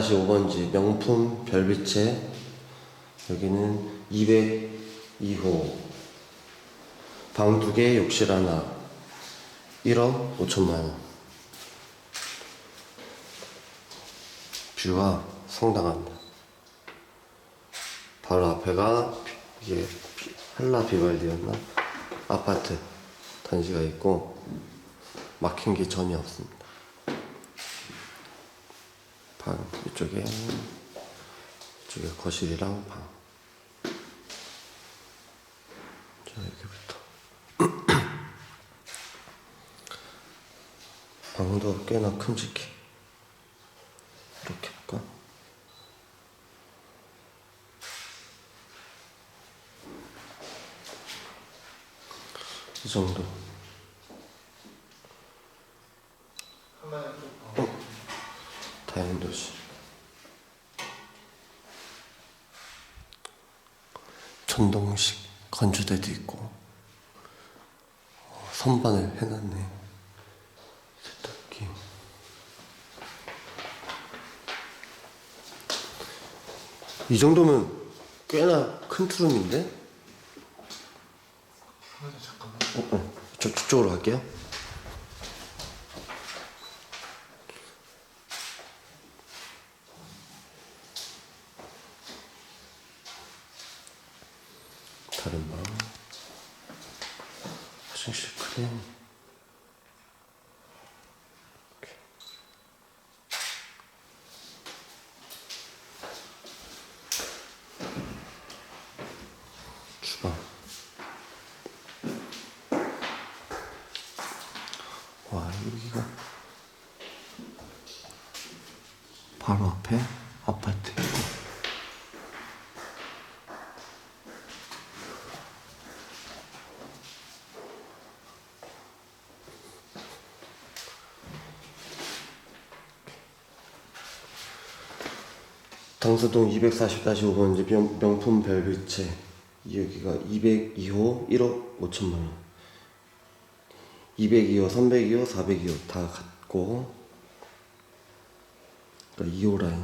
240-5번지 명품 별빛의 여기는 202호. 방 두 개 욕실 하나. 1억 5천만 원. 뷰가 상당합니다. 바로 앞에가 이게 비- 한라 비발디였나? 아파트 단지가 있고 막힌 게 전혀 없습니다. 방 이쪽에 이쪽에 거실이랑 방. 자 여기부터 방도 꽤나 큼직해. 이렇게 할까? 이 정도. 어? 다행 도시. 전동식 건조대도 있고 어, 선반을 해놨네. 세탁기. 이 정도면 꽤나 큰 투룸인데? 잠깐만. 어, 어. 저, 저쪽으로 갈게요. 다른 방. 화장실. 이렇게. 주방. 와 여기가 바로 앞에 아파트 있고 당서동 240-5번지 명, 명품 별빛에 여기가 202호 1억 5천만 원. 202호, 302호, 402호 다 같고 그러니까 2호 라인